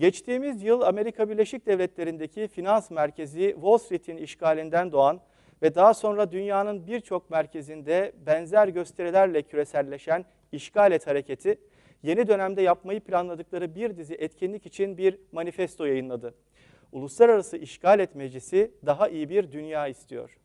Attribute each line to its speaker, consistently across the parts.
Speaker 1: Geçtiğimiz yıl Amerika Birleşik Devletleri'ndeki finans merkezi Wall Street'in işgalinden doğan ve daha sonra dünyanın birçok merkezinde benzer gösterilerle küreselleşen işgal et hareketi, yeni dönemde yapmayı planladıkları bir dizi etkinlik için bir manifesto yayınladı. Uluslararası İşgal Et Meclisi daha iyi bir dünya istiyor.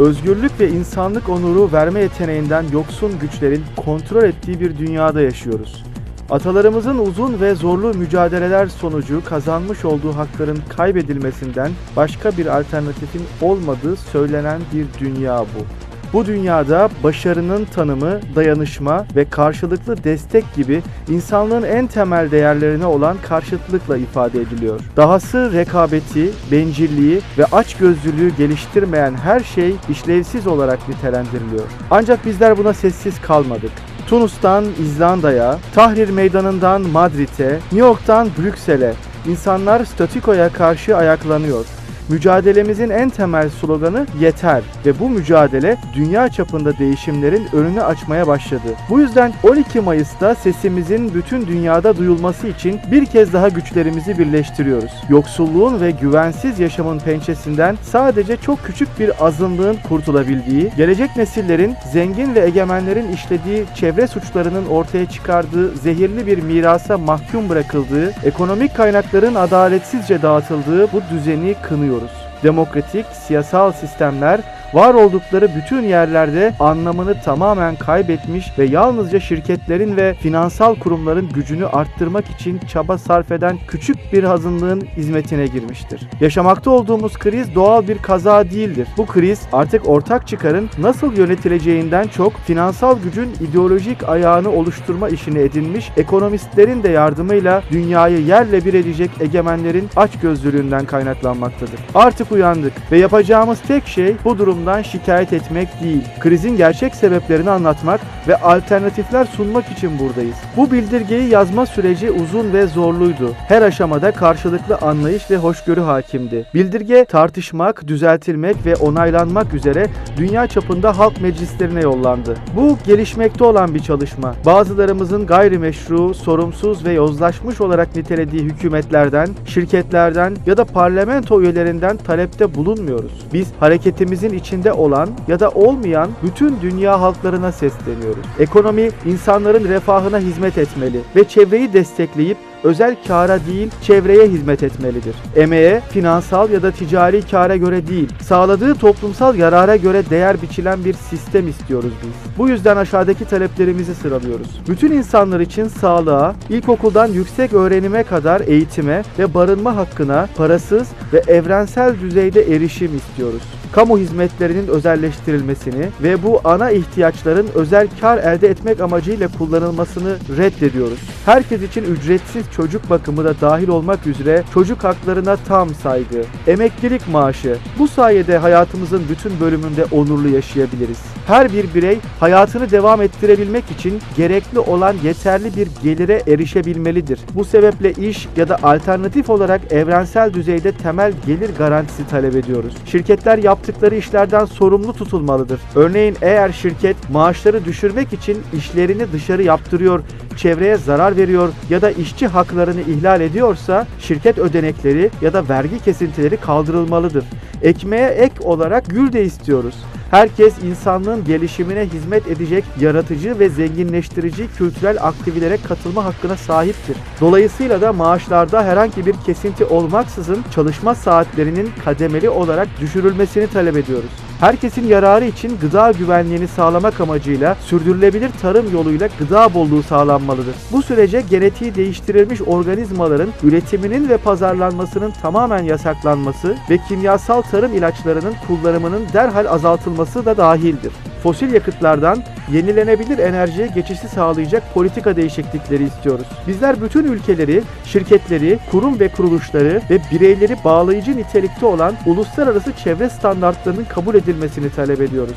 Speaker 1: Özgürlük ve insanlık onuru verme yeteneğinden yoksun güçlerin kontrol ettiği bir dünyada yaşıyoruz. Atalarımızın uzun ve zorlu mücadeleler sonucu kazanmış olduğu hakların kaybedilmesinden başka bir alternatifin olmadığı söylenen bir dünya bu. Bu dünyada başarının tanımı, dayanışma ve karşılıklı destek gibi insanlığın en temel değerlerine olan karşıtlıkla ifade ediliyor. Dahası rekabeti, bencilliği ve açgözlülüğü geliştirmeyen her şey işlevsiz olarak nitelendiriliyor. Ancak bizler buna sessiz kalmadık. Tunus'tan İzlanda'ya, Tahrir Meydanı'ndan Madrid'e, New York'tan Brüksel'e insanlar statikoya karşı ayaklanıyor. Mücadelemizin en temel sloganı yeter ve bu mücadele dünya çapında değişimlerin önünü açmaya başladı. Bu yüzden 12 Mayıs'ta sesimizin bütün dünyada duyulması için bir kez daha güçlerimizi birleştiriyoruz. Yoksulluğun ve güvensiz yaşamın pençesinden sadece çok küçük bir azınlığın kurtulabildiği, gelecek nesillerin zengin ve egemenlerin işlediği çevre suçlarının ortaya çıkardığı zehirli bir mirasa mahkum bırakıldığı, ekonomik kaynakların adaletsizce dağıtıldığı bu düzeni kınıyoruz demokratik siyasal sistemler var oldukları bütün yerlerde anlamını tamamen kaybetmiş ve yalnızca şirketlerin ve finansal kurumların gücünü arttırmak için çaba sarf eden küçük bir azınlığın hizmetine girmiştir. Yaşamakta olduğumuz kriz doğal bir kaza değildir. Bu kriz artık ortak çıkarın nasıl yönetileceğinden çok finansal gücün ideolojik ayağını oluşturma işini edinmiş ekonomistlerin de yardımıyla dünyayı yerle bir edecek egemenlerin açgözlülüğünden kaynaklanmaktadır. Artık uyandık ve yapacağımız tek şey bu durum durumdan şikayet etmek değil, krizin gerçek sebeplerini anlatmak ve alternatifler sunmak için buradayız. Bu bildirgeyi yazma süreci uzun ve zorluydu. Her aşamada karşılıklı anlayış ve hoşgörü hakimdi. Bildirge tartışmak, düzeltilmek ve onaylanmak üzere dünya çapında halk meclislerine yollandı. Bu gelişmekte olan bir çalışma. Bazılarımızın gayrimeşru, sorumsuz ve yozlaşmış olarak nitelediği hükümetlerden, şirketlerden ya da parlamento üyelerinden talepte bulunmuyoruz. Biz hareketimizin içinde içinde olan ya da olmayan bütün dünya halklarına sesleniyoruz. Ekonomi insanların refahına hizmet etmeli ve çevreyi destekleyip özel kâra değil çevreye hizmet etmelidir. Emeğe, finansal ya da ticari kâra göre değil, sağladığı toplumsal yarara göre değer biçilen bir sistem istiyoruz biz. Bu yüzden aşağıdaki taleplerimizi sıralıyoruz. Bütün insanlar için sağlığa, ilkokuldan yüksek öğrenime kadar eğitime ve barınma hakkına parasız ve evrensel düzeyde erişim istiyoruz kamu hizmetlerinin özelleştirilmesini ve bu ana ihtiyaçların özel kar elde etmek amacıyla kullanılmasını reddediyoruz. Herkes için ücretsiz çocuk bakımı da dahil olmak üzere çocuk haklarına tam saygı. Emeklilik maaşı. Bu sayede hayatımızın bütün bölümünde onurlu yaşayabiliriz. Her bir birey hayatını devam ettirebilmek için gerekli olan yeterli bir gelire erişebilmelidir. Bu sebeple iş ya da alternatif olarak evrensel düzeyde temel gelir garantisi talep ediyoruz. Şirketler yaptıkları işlerden sorumlu tutulmalıdır. Örneğin eğer şirket maaşları düşürmek için işlerini dışarı yaptırıyor, çevreye zarar veriyor ya da işçi haklarını ihlal ediyorsa şirket ödenekleri ya da vergi kesintileri kaldırılmalıdır. Ekmeğe ek olarak gül de istiyoruz. Herkes insanlığın gelişimine hizmet edecek yaratıcı ve zenginleştirici kültürel aktivitelere katılma hakkına sahiptir. Dolayısıyla da maaşlarda herhangi bir kesinti olmaksızın çalışma saatlerinin kademeli olarak düşürülmesini talep ediyoruz. Herkesin yararı için gıda güvenliğini sağlamak amacıyla sürdürülebilir tarım yoluyla gıda bolluğu sağlanmalıdır. Bu sürece genetiği değiştirilmiş organizmaların üretiminin ve pazarlanmasının tamamen yasaklanması ve kimyasal tarım ilaçlarının kullanımının derhal azaltılması da dahildir fosil yakıtlardan yenilenebilir enerjiye geçişi sağlayacak politika değişiklikleri istiyoruz. Bizler bütün ülkeleri, şirketleri, kurum ve kuruluşları ve bireyleri bağlayıcı nitelikte olan uluslararası çevre standartlarının kabul edilmesini talep ediyoruz.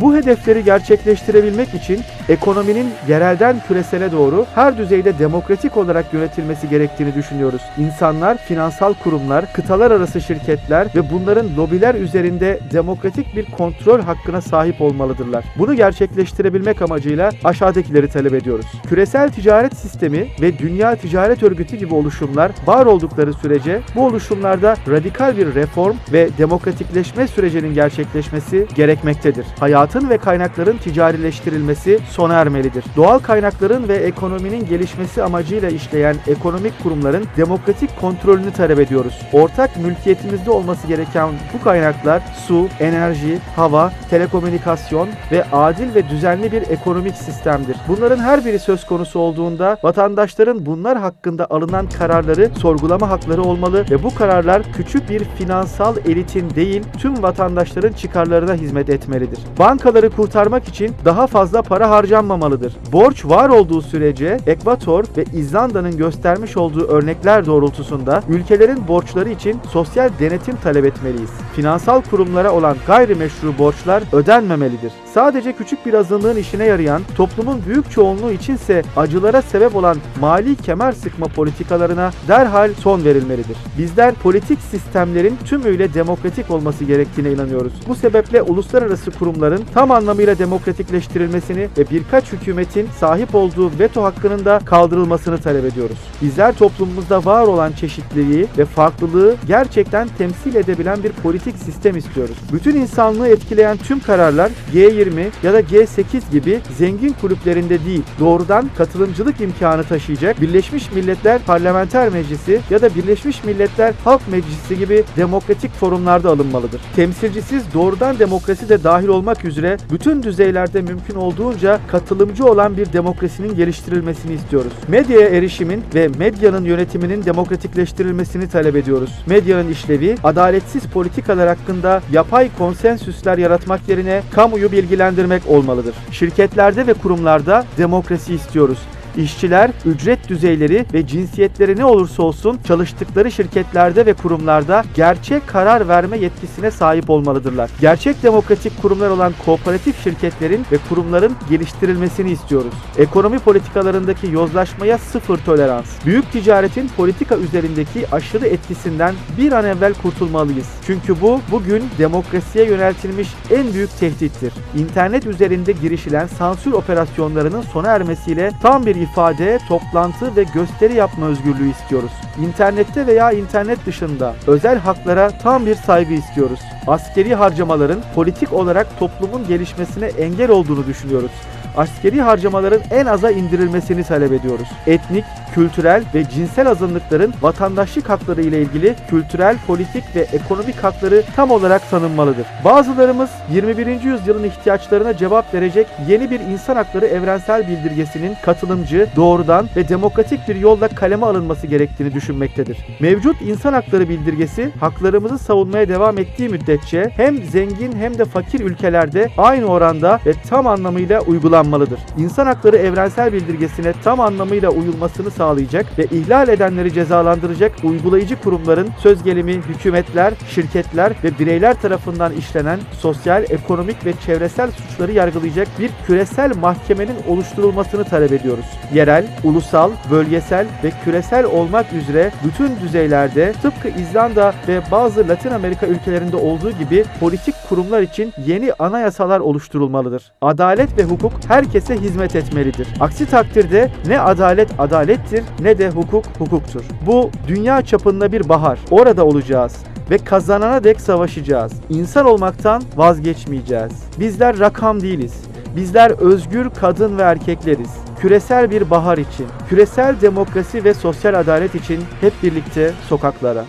Speaker 1: Bu hedefleri gerçekleştirebilmek için Ekonominin yerelden küresele doğru her düzeyde demokratik olarak yönetilmesi gerektiğini düşünüyoruz. İnsanlar, finansal kurumlar, kıtalar arası şirketler ve bunların lobiler üzerinde demokratik bir kontrol hakkına sahip olmalıdırlar. Bunu gerçekleştirebilmek amacıyla aşağıdakileri talep ediyoruz. Küresel ticaret sistemi ve Dünya Ticaret Örgütü gibi oluşumlar var oldukları sürece bu oluşumlarda radikal bir reform ve demokratikleşme sürecinin gerçekleşmesi gerekmektedir. Hayatın ve kaynakların ticarileştirilmesi sona ermelidir. Doğal kaynakların ve ekonominin gelişmesi amacıyla işleyen ekonomik kurumların demokratik kontrolünü talep ediyoruz. Ortak mülkiyetimizde olması gereken bu kaynaklar su, enerji, hava, telekomünikasyon ve adil ve düzenli bir ekonomik sistemdir. Bunların her biri söz konusu olduğunda vatandaşların bunlar hakkında alınan kararları sorgulama hakları olmalı ve bu kararlar küçük bir finansal elitin değil tüm vatandaşların çıkarlarına hizmet etmelidir. Bankaları kurtarmak için daha fazla para harcanmamalıdır. Borç var olduğu sürece Ekvator ve İzlanda'nın göstermiş olduğu örnekler doğrultusunda ülkelerin borçları için sosyal denetim talep etmeliyiz. Finansal kurumlara olan gayrimeşru borçlar ödenmemelidir. Sadece küçük bir azınlığın işine yarayan, toplumun büyük çoğunluğu içinse acılara sebep olan mali kemer sıkma politikalarına derhal son verilmelidir. Bizler politik sistemlerin tümüyle demokratik olması gerektiğine inanıyoruz. Bu sebeple uluslararası kurumların tam anlamıyla demokratikleştirilmesini ve birkaç hükümetin sahip olduğu veto hakkının da kaldırılmasını talep ediyoruz. Bizler toplumumuzda var olan çeşitliliği ve farklılığı gerçekten temsil edebilen bir politik sistem istiyoruz. Bütün insanlığı etkileyen tüm kararlar G20 ya da G8 gibi zengin kulüplerinde değil, doğrudan katılımcılık imkanı taşıyacak Birleşmiş Milletler Parlamenter Meclisi ya da Birleşmiş Milletler Halk Meclisi gibi demokratik forumlarda alınmalıdır. Temsilcisiz doğrudan demokrasi de dahil olmak üzere bütün düzeylerde mümkün olduğunca katılımcı olan bir demokrasinin geliştirilmesini istiyoruz. Medyaya erişimin ve medyanın yönetiminin demokratikleştirilmesini talep ediyoruz. Medyanın işlevi adaletsiz politikalar hakkında yapay konsensüsler yaratmak yerine kamuyu bilgilendirmek olmalıdır. Şirketlerde ve kurumlarda demokrasi istiyoruz. İşçiler, ücret düzeyleri ve cinsiyetleri ne olursa olsun çalıştıkları şirketlerde ve kurumlarda gerçek karar verme yetkisine sahip olmalıdırlar. Gerçek demokratik kurumlar olan kooperatif şirketlerin ve kurumların geliştirilmesini istiyoruz. Ekonomi politikalarındaki yozlaşmaya sıfır tolerans. Büyük ticaretin politika üzerindeki aşırı etkisinden bir an evvel kurtulmalıyız. Çünkü bu bugün demokrasiye yöneltilmiş en büyük tehdittir. İnternet üzerinde girişilen sansür operasyonlarının sona ermesiyle tam bir ifade, toplantı ve gösteri yapma özgürlüğü istiyoruz. İnternette veya internet dışında özel haklara tam bir saygı istiyoruz. Askeri harcamaların politik olarak toplumun gelişmesine engel olduğunu düşünüyoruz askeri harcamaların en aza indirilmesini talep ediyoruz. Etnik, kültürel ve cinsel azınlıkların vatandaşlık hakları ile ilgili kültürel, politik ve ekonomik hakları tam olarak tanınmalıdır. Bazılarımız 21. yüzyılın ihtiyaçlarına cevap verecek yeni bir insan hakları evrensel bildirgesinin katılımcı, doğrudan ve demokratik bir yolla kaleme alınması gerektiğini düşünmektedir. Mevcut insan hakları bildirgesi haklarımızı savunmaya devam ettiği müddetçe hem zengin hem de fakir ülkelerde aynı oranda ve tam anlamıyla uygulanmaktadır uygulanmalıdır. İnsan Hakları Evrensel Bildirgesi'ne tam anlamıyla uyulmasını sağlayacak ve ihlal edenleri cezalandıracak uygulayıcı kurumların söz gelimi hükümetler, şirketler ve bireyler tarafından işlenen sosyal, ekonomik ve çevresel suçları yargılayacak bir küresel mahkemenin oluşturulmasını talep ediyoruz. Yerel, ulusal, bölgesel ve küresel olmak üzere bütün düzeylerde tıpkı İzlanda ve bazı Latin Amerika ülkelerinde olduğu gibi politik kurumlar için yeni anayasalar oluşturulmalıdır. Adalet ve hukuk her herkese hizmet etmelidir. Aksi takdirde ne adalet adalettir ne de hukuk hukuktur. Bu dünya çapında bir bahar. Orada olacağız ve kazanana dek savaşacağız. İnsan olmaktan vazgeçmeyeceğiz. Bizler rakam değiliz. Bizler özgür kadın ve erkekleriz. Küresel bir bahar için, küresel demokrasi ve sosyal adalet için hep birlikte sokaklara.